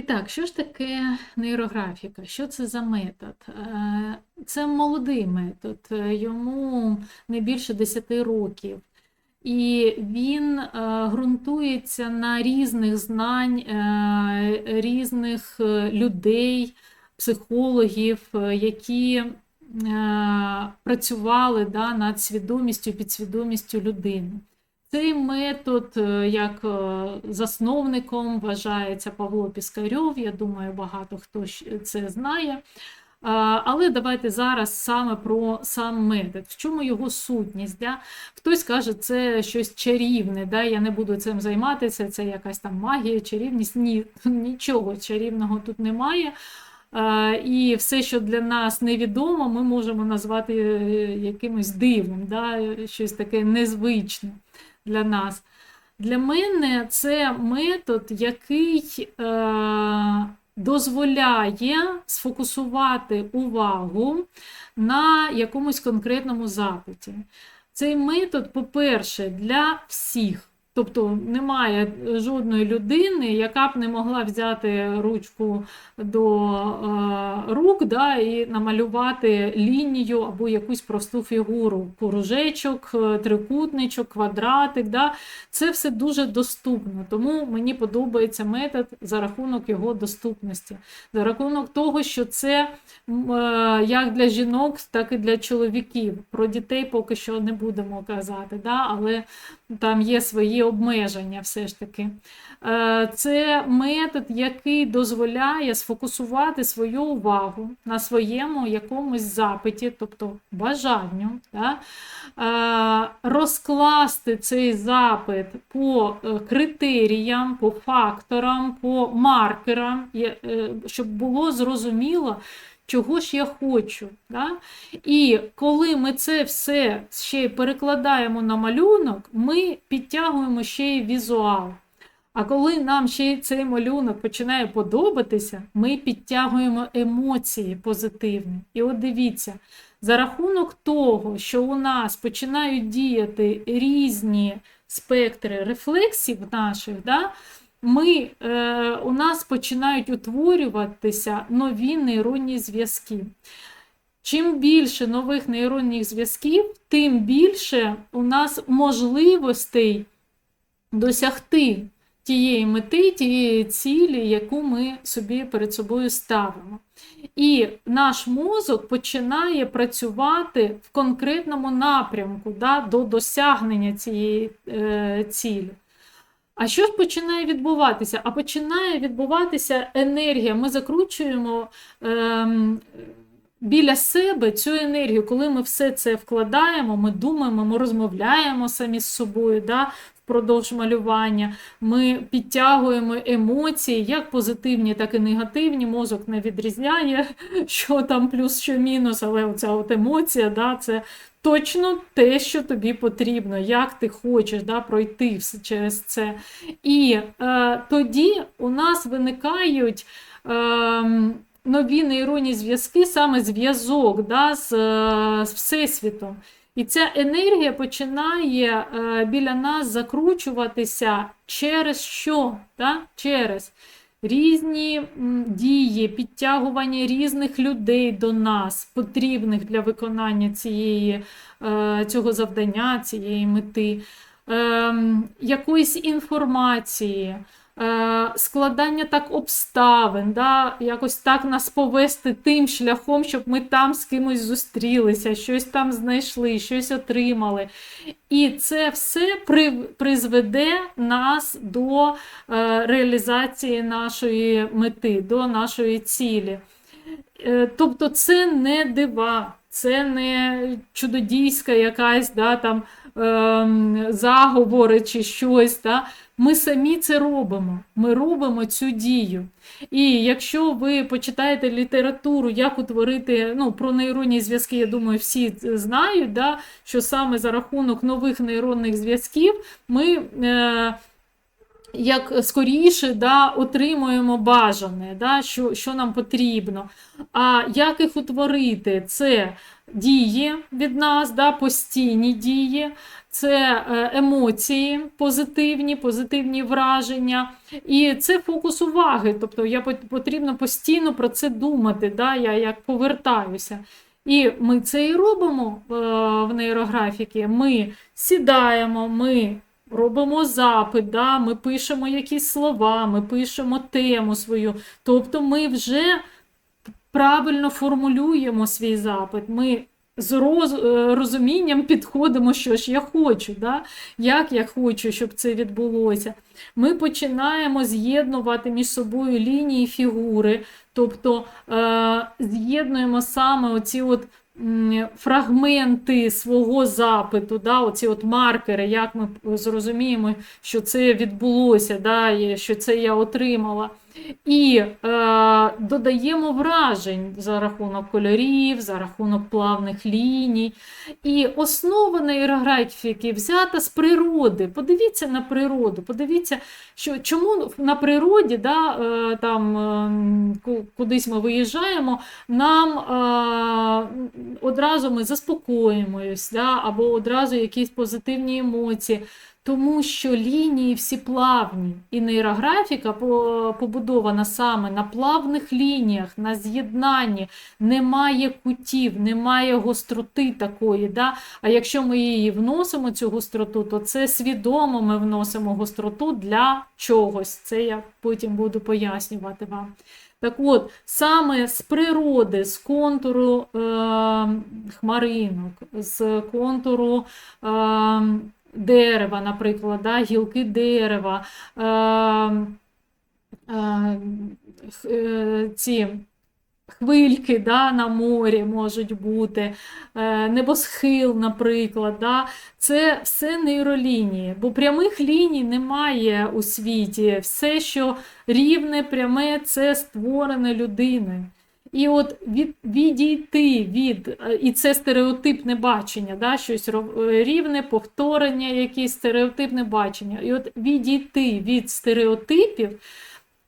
І так, що ж таке нейрографіка? Що це за метод? Е, Це молодий метод, е, йому не більше 10 років. І він е, ґрунтується на різних знань різних людей, психологів, які працювали да, над свідомістю підсвідомістю людини. Цей метод е, як е, засновником вважається Павло Піскарьов. Я думаю, багато хто це знає. Але давайте зараз саме про сам метод. В чому його сутність? Да? Хтось каже, це щось чарівне, да? я не буду цим займатися, це якась там магія, чарівність. Ні, нічого чарівного тут немає. І все, що для нас невідомо, ми можемо назвати е, якимось дивом, да? щось таке незвичне для нас. Для мене це метод, який е, дозволяє сфокусувати увагу на якомусь конкретному запиті. Цей метод, по-перше, для всіх. Тобто немає жодної людини, яка б не могла взяти ручку до е, рук да, і намалювати лінію або якусь просту фігуру, кружечок, е, трикутничок, квадратик. Да. Це все дуже доступно, тому мені подобається метод за рахунок його доступності, за рахунок того, що це е, як для жінок, так і для чоловіків. Про дітей поки що не будемо казати, да, але там є свої обмеження все ж таки. Е, Це метод, який дозволяє сфокусувати свою увагу на своєму якомусь запиті, тобто бажанню, да? Е, розкласти цей запит по е, критеріям, по факторам, по маркерам, щоб було зрозуміло, чого ж я хочу. Да? І коли ми це все ще перекладаємо на малюнок, ми підтягуємо ще й візуал. А коли нам ще й цей малюнок починає подобатися, ми підтягуємо емоції позитивні. І от дивіться, за рахунок того, що у нас починають діяти різні спектри рефлексів наших, да, ми, е, у нас починають утворюватися нові нейронні зв'язки. Чим більше нових нейронних зв'язків, тим більше у нас можливостей досягти тієї мети, тієї цілі, яку ми собі перед собою ставимо. І наш мозок починає працювати в конкретному напрямку да, до досягнення цієї е, цілі. А що ж починає відбуватися? А починає відбуватися енергія. Ми закручуємо ем, біля себе цю енергію, коли ми все це вкладаємо, ми думаємо, ми розмовляємо самі з собою да, впродовж малювання, ми підтягуємо емоції, як позитивні, так і негативні. Мозок не відрізняє, що там плюс, що мінус, але оця от емоція, да, це точно те, що тобі потрібно, як ти хочеш да, пройти все через це. І е, тоді у нас виникають. Е, Нові нейронні зв'язки, саме зв'язок да, з, е, з Всесвітом. І ця енергія починає е, біля нас закручуватися через що? Да? Через різні дії, підтягування різних людей до нас, потрібних для виконання цієї, е, цього завдання, цієї мети, ем, якоїсь інформації. Е, Складання так обставин, да, якось так нас повести тим шляхом, щоб ми там з кимось зустрілися, щось там знайшли, щось отримали. І це все при, призведе нас до е, реалізації нашої мети, до нашої цілі. Е, Тобто це не дива, це не чудодійська якась да, там, заговори чи щось. Та? Ми самі це робимо. Ми робимо цю дію. І якщо ви почитаєте літературу, як утворити ну, про нейронні зв'язки, я думаю, всі знають, да, що саме за рахунок нових нейронних зв'язків ми. Е, як скоріше да, отримуємо бажане, да, що, що нам потрібно. А як їх утворити? Це дії від нас, да, постійні дії, це е, емоції позитивні, позитивні враження, і це фокус уваги. Тобто я потрібно постійно про це думати. Да? Я як повертаюся. І ми це і робимо е, в нейрографіки. Ми сідаємо, ми робимо запит, да? ми пишемо якісь слова, ми пишемо тему свою. Тобто ми вже правильно формулюємо свій запит. Ми з роз, е, розумінням підходимо, що ж я хочу, да? як я хочу, щоб це відбулося. Ми починаємо з'єднувати між собою лінії фігури, тобто е, з'єднуємо саме оці от фрагменти свого запиту, да, оці от маркери, як ми зрозуміємо, що це відбулося, да, і що це я отримала. І е, додаємо вражень за рахунок кольорів, за рахунок плавних ліній. І основа нейрографіки взята з природи. Подивіться на природу, подивіться, що, чому на природі, да, е, там, е, кудись ми виїжджаємо, нам е, одразу ми заспокоїмось, да, або одразу якісь позитивні емоції. Тому що лінії всі плавні, і нейрографіка побудована саме на плавних лініях, на з'єднанні, немає кутів, немає гостроти такої. Да? А якщо ми її вносимо, цю гостроту, то це свідомо ми вносимо гостроту для чогось. Це я потім буду пояснювати вам. Так от, саме з природи, з контуру е, хмаринок, з контуру е, дерева, наприклад, да, гілки дерева, е, е, е, ці хвильки да, на морі можуть бути, небосхил, наприклад. Да. Це все нейролінії, бо прямих ліній немає у світі. Все, що рівне, пряме, це створене людиною. І от від, відійти від, е, і це стереотипне бачення, да, щось е, рівне, повторення, якесь стереотипне бачення. І от відійти від стереотипів,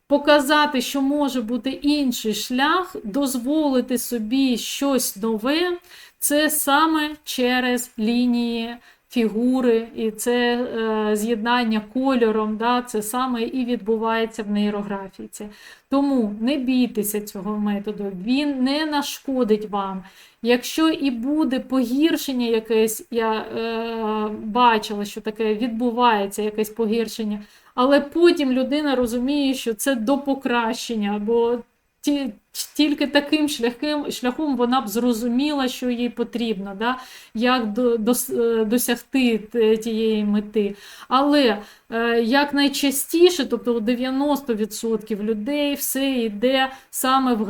показати, що може бути інший шлях, дозволити собі щось нове, це саме через лінії фігури, і це е, з'єднання кольором, да, це саме і відбувається в нейрографіці. Тому не бійтеся цього методу, він не нашкодить вам. Якщо і буде погіршення якесь, я е, бачила, що таке відбувається якесь погіршення, але потім людина розуміє, що це до покращення, бо ті, тільки таким шляхом, шляхом вона б зрозуміла, що їй потрібно, да? як до, дос- е, досягти тієї мети. Але е, як найчастіше, тобто у 90% людей все йде саме в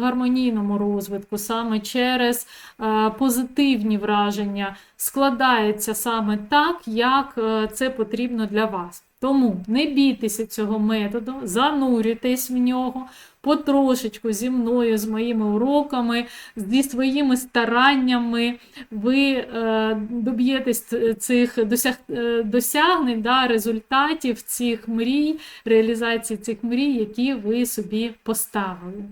гармонійному розвитку, саме через е, позитивні враження, складається саме так, як е, це потрібно для вас. Тому не бійтеся цього методу, занурюйтесь в нього потрошечку зі мною, з моїми уроками, зі своїми стараннями. Ви е, доб'єтесь цих досяг, е, досягнень, да, результатів цих мрій, реалізації цих мрій, які ви собі поставили.